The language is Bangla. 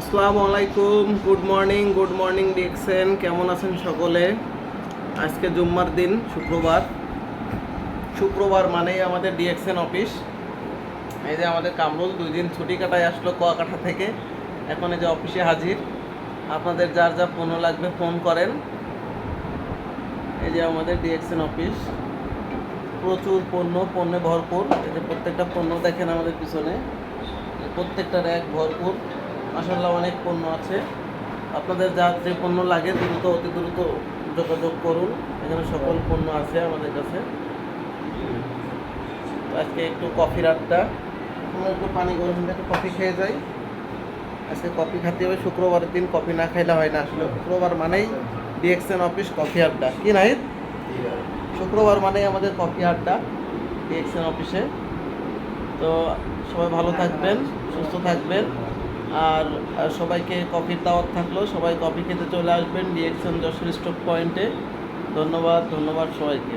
আসসালামু আলাইকুম গুড মর্নিং গুড মর্নিং ডিএক্সেন কেমন আছেন সকলে? আজকে জুম্মার দিন, শুক্রবার। শুক্রবার মানেই আমাদের ডিএক্সেন অফিস এই যে আমাদের কামরুল, দুই দিন ছুটি কাটায় আসলো কুয়াকাটা থেকে। এখন এই যে অফিসে হাজির। আপনাদের যার যা পণ্য লাগবে ফোন করেন। এই যে আমাদের ডিএক্সেন অফিস প্রচুর পণ্য, পণ্যে ভরপুর। এই যে প্রত্যেকটা পণ্য দেখেন আমাদের পিছনে। প্রত্যেকটা র্যাক ভরপুর। মাসাল্লাহ অনেক পণ্য আছে। আপনাদের যা যে পণ্য লাগে দ্রুত, অতি দ্রুত যোগাযোগ করুন। এখানে সকল পণ্য আছে আমাদের কাছে। আজকে একটু কফির আড্ডা। আমরা একটু পানি গরম একটু কফি খেয়ে যাই। আজকে কফি খাতে হবে, শুক্রবারের দিন কফি না খাইলে হয় না। আসলে শুক্রবার মানেই ডিএক্সএন অফিস কফি আড্ডা। কি নাহিদ? শুক্রবার মানেই আমাদের কফি আড্ডা ডিএক্সএন অফিসে। তো সবাই ভালো থাকবেন, সুস্থ থাকবেন। আর সবাইকে কফির দাওয়াত থাকল। সবাই কফি খেতে চলে আসবেন। ডিএকশন যশোর স্টক পয়েন্টে ধন্যবাদ ধন্যবাদ সবাইকে।